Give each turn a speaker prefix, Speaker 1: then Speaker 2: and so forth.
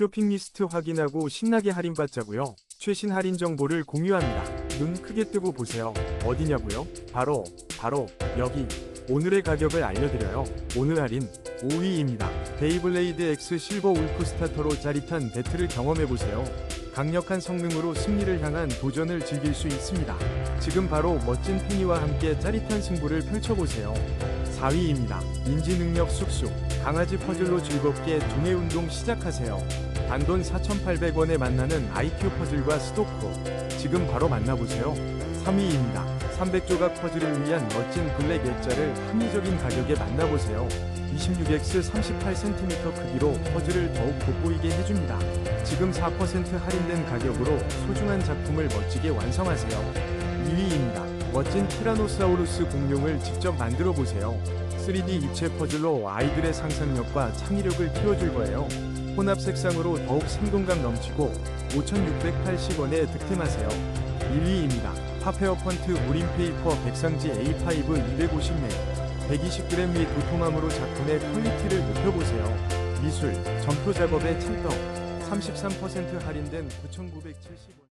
Speaker 1: 쇼핑 리스트 확인하고 신나게 할인받자고요. 최신 할인 정보를 공유합니다. 눈 크게 뜨고 보세요. 어디냐고요? 바로 바로 여기. 오늘의 가격을 알려드려요. 오늘 할인 5위입니다. 베이블레이드 X 실버 울프 스타터로 짜릿한 배틀을 경험해보세요. 강력한 성능으로 승리를 향한 도전을 즐길 수 있습니다. 지금 바로 멋진 페니와 함께 짜릿한 승부를 펼쳐보세요. 4위입니다. 인지 능력 쑥쑥 강아지 퍼즐로 즐겁게 두뇌 운동 시작하세요. 단돈 4,800원에 만나는 IQ 퍼즐과 스토커 지금 바로 만나보세요. 3위입니다. 300조각 퍼즐을 위한 멋진 블랙 액자를 합리적인 가격에 만나보세요. 26x 38cm 크기로 퍼즐을 더욱 돋보이게 해줍니다. 지금 4% 할인된 가격으로 소중한 작품을 멋지게 완성하세요. 2위입니다. 멋진 티라노사우루스 공룡을 직접 만들어 보세요. 3D 입체 퍼즐로 아이들의 상상력과 창의력을 키워줄 거예요. 혼합 색상으로 더욱 생동감 넘치고 5,680원에 득템하세요. 1위입니다. 파페어 펀트 무림 페이퍼 백상지 A5 250매 120g 및 도톰함으로 작품의 퀄리티를 높여보세요. 미술, 점토 작업의 찰떡 33% 할인된 9,970원